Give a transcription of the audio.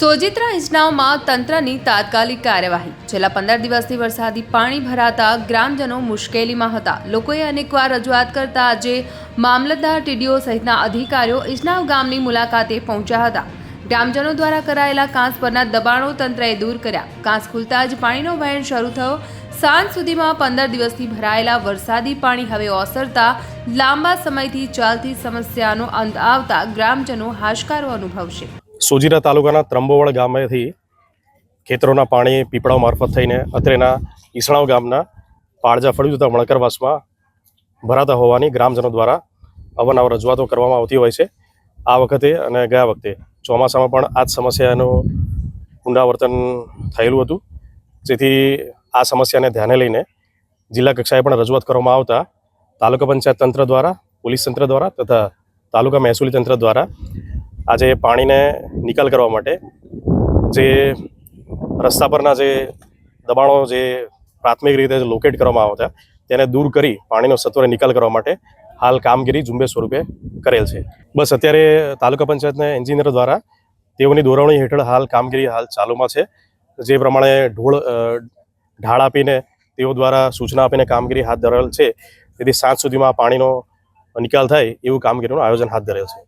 સોજિત્રા ઇજનાઓમાં તંત્રની તાત્કાલિક કાર્યવાહી. છેલ્લા પંદર દિવસથી વરસાદી પાણી ભરાતા ગ્રામજનો મુશ્કેલીમાં હતા. લોકોએ અનેકવાર રજૂઆત કરતા આજે મામલતદાર ટીડીઓ સહિતના અધિકારીઓ ઇજનાવ ગામની મુલાકાતે પહોંચ્યા હતા. ગ્રામજનો દ્વારા કરાયેલા કાંસ પરના દબાણો તંત્રએ દૂર કર્યા. કાંસ ખુલતા જ પાણીનો વહેણ શરૂ થયો. સાંજ સુધીમાં પંદર દિવસથી ભરાયેલા વરસાદી પાણી હવે ઓસરતા લાંબા સમયથી ચાલતી સમસ્યાનો અંત આવતા ગ્રામજનો હાશકારો અનુભવશે. સોજીરા તાલુકાના ત્રંબોવડ ગામેથી ખેતરોના પાણી પીપળાઓ મારફત થઈને અત્રેના ઈસણાવ ગામના પાળજા ફળ્યું તથા મણકરવાસમાં ભરાતા હોવાની ગ્રામજનો દ્વારા અવારનવાર રજૂઆતો કરવામાં આવતી હોય છે. આ વખતે અને ગયા વખતે ચોમાસામાં પણ આ જ સમસ્યાનું પુનરાવર્તન થયેલું હતું. જેથી આ સમસ્યાને ધ્યાને લઈને જિલ્લા કક્ષાએ પણ રજૂઆત કરવામાં આવતા તાલુકા પંચાયત તંત્ર દ્વારા, પોલીસ તંત્ર દ્વારા તથા તાલુકા મહેસૂલી તંત્ર દ્વારા આજે પાણીને નિકાલ કરવા માટે જે રસ્તા પરના જે દબાણો જે પ્રાથમિક રીતે લોકેટ કરવામાં આવતા તેને દૂર કરી પાણીનો સત્વરે નિકાલ કરવા માટે હાલ કામગીરી ઝુંબેશ સ્વરૂપે કરેલ છે. બસ અત્યારે તાલુકા પંચાયતના એન્જિનિયર દ્વારા તેઓની દોરવણી હેઠળ હાલ કામગીરી હાલ ચાલુમાં છે. જે પ્રમાણે ઢોળ ઢાળ આપીને તેઓ દ્વારા સૂચના આપીને કામગીરી હાથ ધરેલ છે. તેથી સાંજ સુધીમાં પાણીનો નિકાલ થાય એવું કામગીરીનું આયોજન હાથ ધરેલ છે.